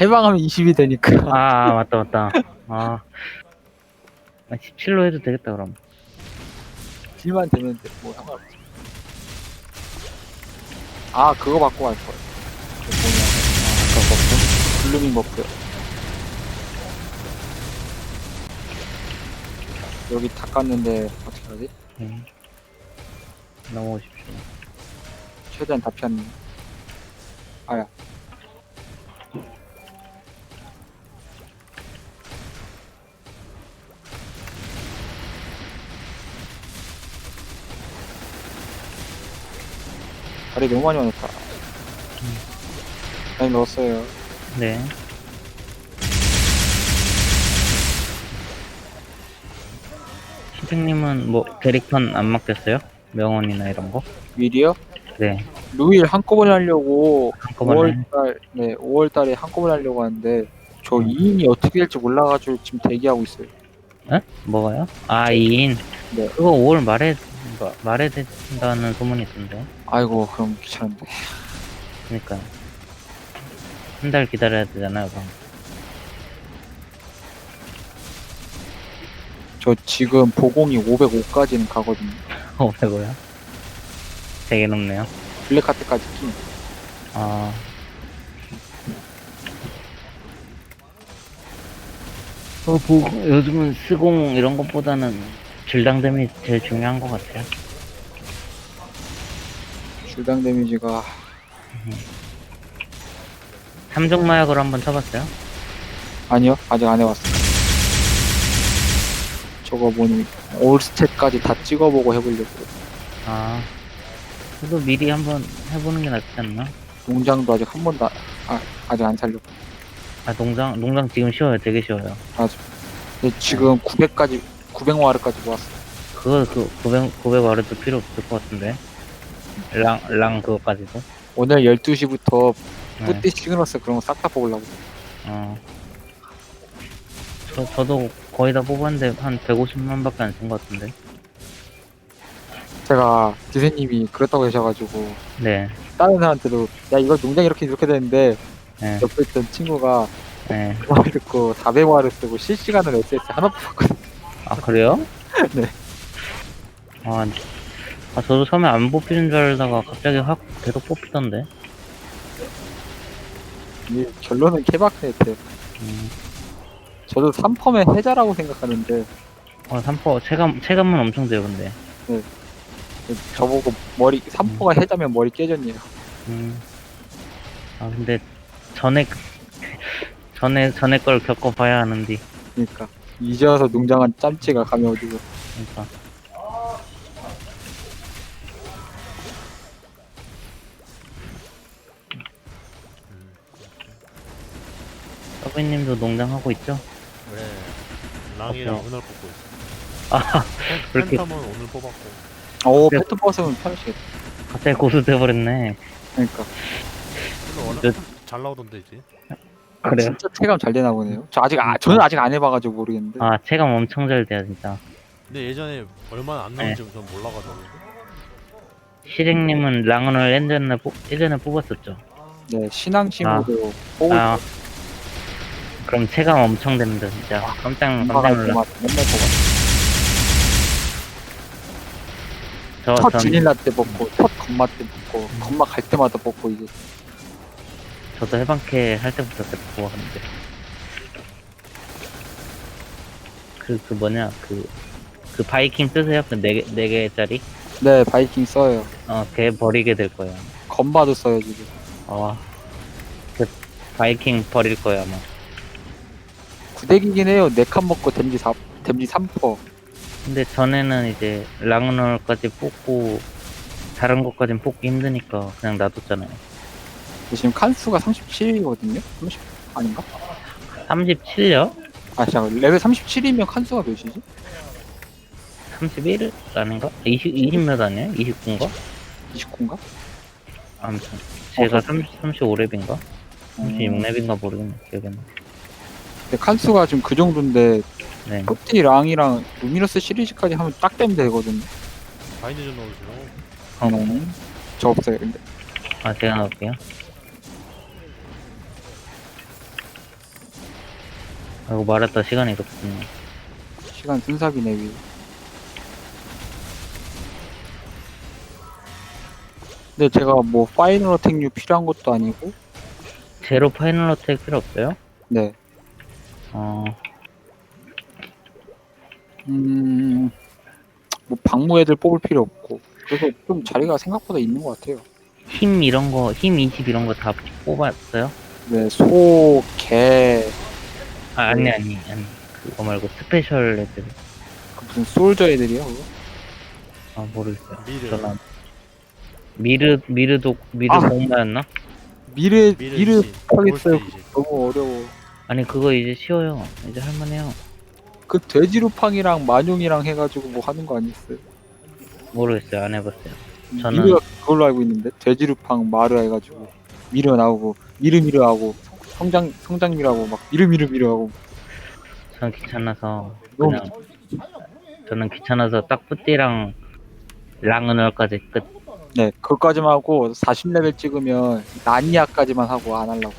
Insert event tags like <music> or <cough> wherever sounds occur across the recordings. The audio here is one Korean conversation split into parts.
해방하면 20이 되니까. 아, 아, 맞다, 맞다. 아. 17로 해도 되겠다, 그럼. 딜만 되면 돼. 뭐 상관없어. 아, 그거 받고 갈 거야. 그 뭐냐. 아, 그거 버프? 블루밍 버프. 여기 다 깠는데, 어떻게 하지? 음. 넘어오십시오. 최대한 다 피했네. 아야. 다리 너무 많이 많았다. 많이 넣었어요. 네. 선생님은 뭐, 캐릭턴 안 맡겼어요? 명언이나 이런 거? 미리요? 네. 루일 한꺼번에 하려고 한꺼번에. 5월달, 네, 5월달에 한꺼번에 하려고 하는데 저 음. 2인이 어떻게 될지 몰라가지고 지금 대기하고 있어요. 에? 뭐가요? 아, 2인. 네. 그거 5월 말에, 마- 말에 된다는 소문이 있던데. 아이고 그럼 귀찮은데. 그니까. 한 달 기다려야 되잖아요, 그럼. 저 지금 보공이 505까지는 가거든요. <laughs> 500호요? 되게 높네요. 블랙카트까지 끼. 아. 어, 보, 요즘은 스공 이런 것보다는 질당됨이 제일 중요한 것 같아요. 줄당 데미지가 삼중 마약으로 한번 쳐봤어요? 아니요 아직 안 해봤어요. 저거 뭐니 올스탯까지 다 찍어보고 해보려고. 아. 그래도 미리 한번 해보는 게 낫지 않나? 농장도 아직 한 번도 아, 아, 아직 안 살려고. 아, 농장, 농장 지금 쉬워요. 되게 쉬워요. 근데 지금 900까지 900마르까지 모았어. 그거, 그, 900, 900 와르도 필요 없을 것 같은데. 랑, 랑 그거까지도. 오늘 12시부터 네. 뿌띠 시그너스 그런 거 싹 다 뽑으려고. 어. 저, 저도 거의 다 뽑았는데 한 150만 밖에 안 쓴 것 같은데. 제가 디세님이 그렇다고 하셔가지고 네. 다른 사람한테도 야 이거 농장 이렇게 이렇게 되는데 네. 옆에 있던 친구가 네. 그 말 듣고 400마를 쓰고 실시간으로 SS 하나 뽑았거든. 아, 그래요? <laughs> 네. 아, 아, 저도 처음에 안 뽑히는 줄 알다가 갑자기 확 계속 뽑히던데. 이 결론은 케바크네트. 음. 저도 3펌의 해자라고 생각하는데 어, 3포, 체감, 체감은 엄청 돼요, 근데. 저보고 머리 3퍼가 해자면 머리 깨졌네요. 음. 아, 근데, 전에, 그- 전에, 전에 걸 겪어봐야 하는데. 그러니까 이제 와서 농장한 짬찌가 감이 어디고 그러니까. 서비님도 농장하고 있죠? 네. 랑이랑 오케이. 오늘 뽑고 있어. 아, 팬- 그렇게- 팬텀은 오늘 뽑았고. 오 그래. 페트 버스는 편하시겠다. 갑자기 고수 돼버렸네. 그러니까 근데 워낙 몇- 잘 나오던데 이제. 그래요? 진짜 체감 잘 되나 보네요. 저 아직 아, 저는 아직 안 해봐가지고 모르겠는데 아, 체감 엄청 잘 돼요, 진짜. 근데 예전에 얼마나 안 나온지 전 몰라가지고. 시랭님은 랑은을 예전에, 뽑, 예전에 뽑았었죠. 네 신앙심으로 뽑을 아, 그럼 체감 엄청 됩니다, 진짜. 깜짝, 엄마가 깜짝 놀라. 정말 맨날 뽑아. 저, 첫 전, 진일라 때 뽑고 첫 건마 때 뽑고 건마 갈 때마다 뽑고 이제 저도 해방캐 할 때부터 계속 뽑았는데. 그, 그 뭐냐, 그, 그 바이킹 쓰세요? 그 네, 개- 네 개짜리? 네 바이킹 써요. 어, 걔 버리게 될 거예요. 건마도 써요 지금. 어, 그 바이킹 버릴 거예요, 아마. 구대기긴 해요. 네 칸 먹고 댐지 4 댐지 3퍼. 근데 전에는 이제 랑놀까지 뽑고 다른 것까진 뽑기 힘드니까 그냥 놔뒀잖아요. 지금 칸수가 37이거든요. 30 아닌가? 37요? 아 잠깐 레벨 37이면 칸수가 몇이지? 31 아닌가? 20, 20몇 아니에요? 29인가? 29인가? 아무튼 제가 어, 30, 35랩인가? 36랩인가 모르겠네 기억이 안 나. 근데 칸수가 지금 그 정도인데 네. 토티 랑이랑 루미너스 시리즈까지 하면 딱 되면 되거든요. 바인드 좀 넣어주시고. 어, 음, 저 없어요 근데. 아 제가 넣을게요. 아이고 말했다 시간이 덥군요. 시간 순삭이네 위. 근데 제가 뭐 파이널 어택류 필요한 것도 아니고 제로 파이널 어택 필요 없어요? 네. 어 음, 뭐 방무 애들 뽑을 필요 없고 그래서 좀 자리가 생각보다 있는 것 같아요. 힘 이런 거, 힘 20 이런 거 다 뽑았어요? 네, 소, 개, 아, 아니, 아니, 아니. 그거 말고 스페셜 애들. 그 무슨 솔저 애들이요? 그거? 아, 모르겠어요. 미르. 저는. 미르, 미르도, 미르 아. 공마였나? 미르, 미르. 하겠어요. 너무 어려워. 아니, 그거 이제 쉬워요. 이제 할만해요. 그 돼지루팡이랑 만용이랑 해가지고 뭐 하는 거 아니었어요? 모르겠어요. 안 해봤어요. 저는- 미르가 그걸로 알고 있는데 돼지루팡 마르 해가지고 미르 나오고 미르 미르 하고 성장 성장 미르하고 막 미르 미르 미르 하고 저는 귀찮아서, 너무 그냥, 저는 귀찮아서 딱 뿌띠랑 랑은얼까지 끝. 네 그것까지만 하고 40레벨 찍으면 나니아까지만 하고 안 하려고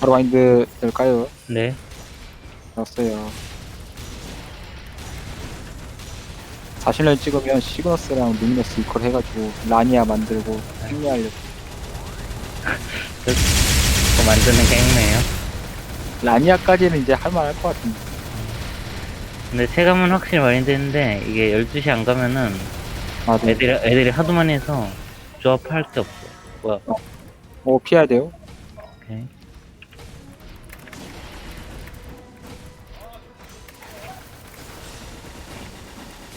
바로 마인드 될까요? 네. 알았어요 40레벨 찍으면 시그너스랑 루미너스 이퀄 해가지고 라니아 만들고 승리하려고 그거 만드는 게 행매예요. 라니아까지는 이제 할만할 것 같은데 근데 체감은 확실히 많이 되는데, 이게 12시 안 가면은 아 네. 애들이, 애들이 하도 많이 해서 조합할 게 없어. 뭐야. 어 피해야 돼요 오케이.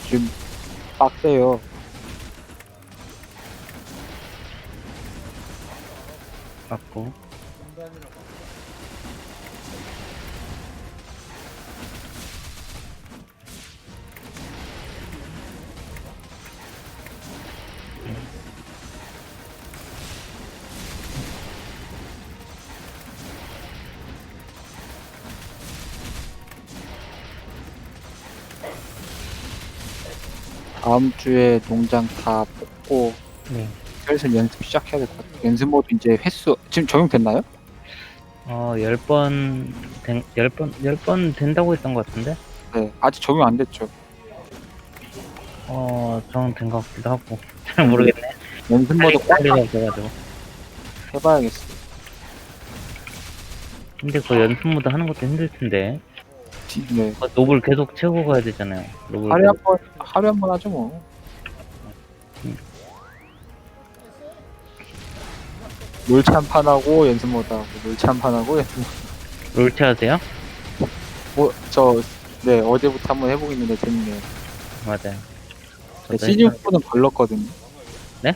지금 빡세요 맞고. 다음 주에 농장 다 뽑고 네. 슬슬 연습 시작해야 될 것 같아요. 연습 모드 이제 횟수 지금 적용됐나요? 어, 10번, 된, 10번, 10번 된다고 했던 것 같은데? 네, 아직 적용 안 됐죠. 어, 저는 된것 같기도 하고. <laughs> 잘 모르겠네. 연습 모드 꽉 빨리가 없어가지고. 해봐야겠어. 근데 그 연습 모드 하는 것도 힘들 텐데. 네, 그 노블 계속 채우고 가야 되잖아요. 노블. 하루에 한 계속. 번, 하루에 한 번 하죠 뭐. 롤 치한판 하고 연습 모드 하고 롤치 한판 하고 연습. 롤체 하세요? 뭐, 저, 네 어제부터 한번 해보고 있는데 재밌네요. 맞아요. 네, 저도 시즌 옛날- 4는 걸렀거든요. 네?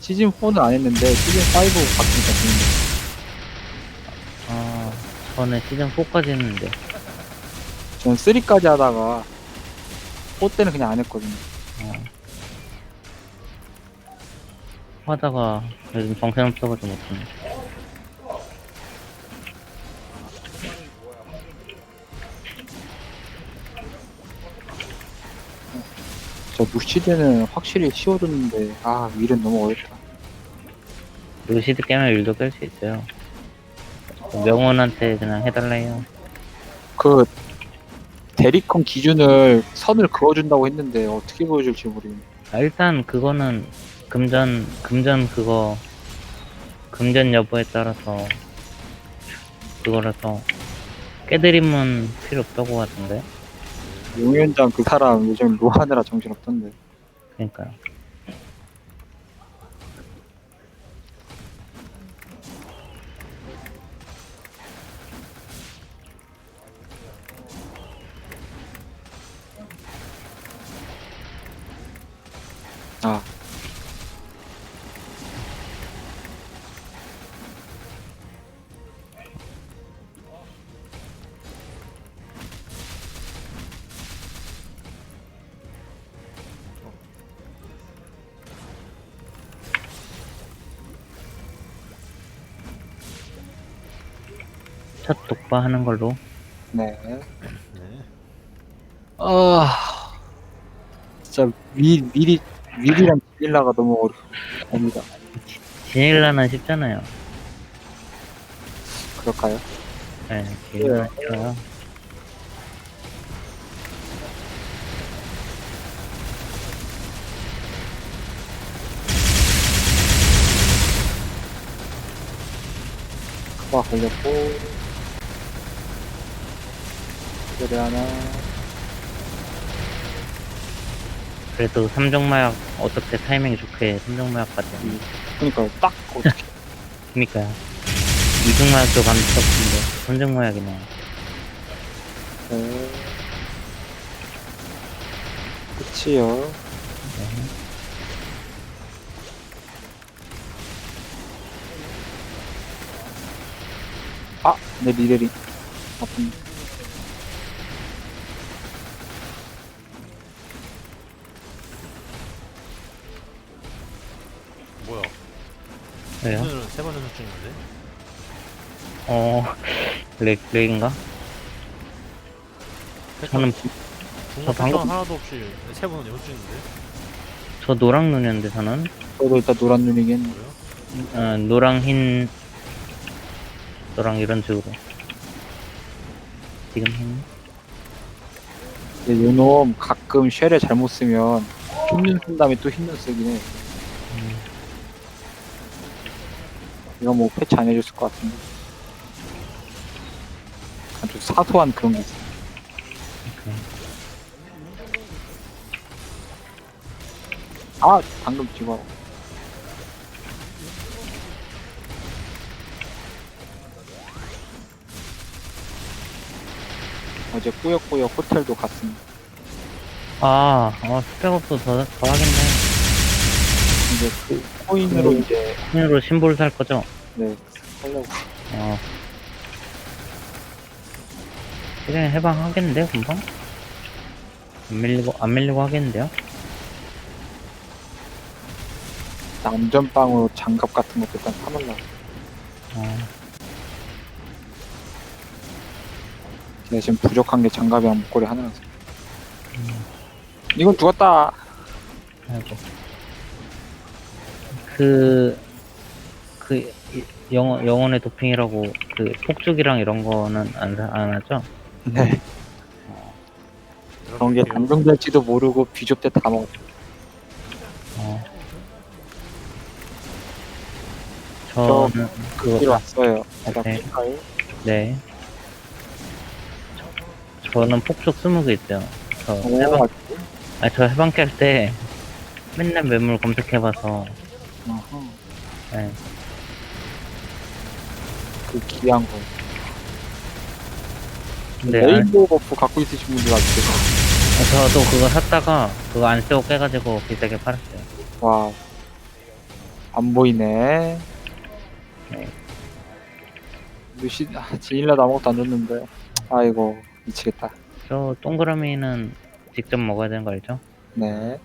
시즌 4는 안 했는데 시즌 5 바뀌니까 재밌네요. 어, 저는 시즌 4까지 했는데. 저는 3까지 하다가 4 때는 그냥 안 했거든요. 어. 하다가 요즘 정신 없어가지고 못하네. 저 무시드는 확실히 쉬워졌는데 아 윌은 너무 어렵다. 루시드 깨면 일도 깰 수 있어요. 명원한테 그냥 해달라 해요. 그 대리컨 기준을 선을 그어준다고 했는데 어떻게 그어줄지 모르겠네. 아, 일단 그거는 금전 금전 그거 금전 여부에 따라서 그거라서 깨드림은 필요 없다고 하던데 용위원장 그 사람 요즘 로하느라 정신없던데. 그러니까요 첫 독바 하는 걸로 네. 네. 아 진짜 미 미리 미리랑 빌라가 너무 어렵습니다. 지닐라는 쉽잖아요 그럴까요? 네, 길은 싫어요. 그거 걸렸고 그래 하나 그래도 삼정마약 어떻게 타이밍이 좋게 삼정마약까지. 그러니까 딱 어떻게 <laughs> 그니까요. 이중마약도 감스럽던데 삼정마약이네. 네. 끝이요 아! 내 리레리 아픈 왜요? 오늘은 세 번째 수준인데? 어, 렉, 렉인가? 저는, 저 방금- 하나도 없이 세 번은 연수인데? 저 노랑 눈이었는데, 저는. 저도 일단 노란 눈이긴? 어, 노랑, 흰, 노랑 이런 식으로. 지금 흰. 근데 요놈 가끔 쉘을 잘못 쓰면 흰눈 쓴 다음에 또 흰눈 쓰긴 해 음, 이건 뭐 패치 안 해줬을 것 같은데 아주 사소한 그런 게 있어. 아 방금 찍어 어제 꾸역꾸역 호텔도 갔습니다 아, 어, 스펙업도 더, 더 하겠네. 이제 그 코인으로 음. 이제 흰으로 심볼 살 거죠? 네 하려고 어. 그냥 해방하겠는데요, 금방? 안 밀리고, 안 밀리고 하겠는데요? 남전빵으로 장갑 같은 것도 일단 사놓으려고 어, 제가 지금 부족한 게 장갑이랑 목걸이 하나라서 이건 죽었다 아이고. 그, 그, 이- 영어, 영혼의 도핑이라고, 그, 폭죽이랑 이런 거는 안, 사- 안 하죠? 네 그런 게 단종될지도 모르고 비좁 때다 먹었죠 어. 저는, 그거, 왔어요 제가. 피카요 네. 저, 저는 폭죽 20개 있어요. 저 해방, 오 아, 저 해방 깰 때 맨날 매물 검색해봐서, 어허. 네. 그 귀한 거 근데 안, 레인보우 버프 갖고 있으신 분들 아주 저도 그거 샀다가 그거 안 쓰고 깨가지고 비싸게 팔았어요. 와, 안 보이네. 네. 루시, 아, 지일라도 아무것도 안 줬는데. 아이고, 미치겠다. 저 동그라미는 직접 먹어야 되는 거 알죠? 네.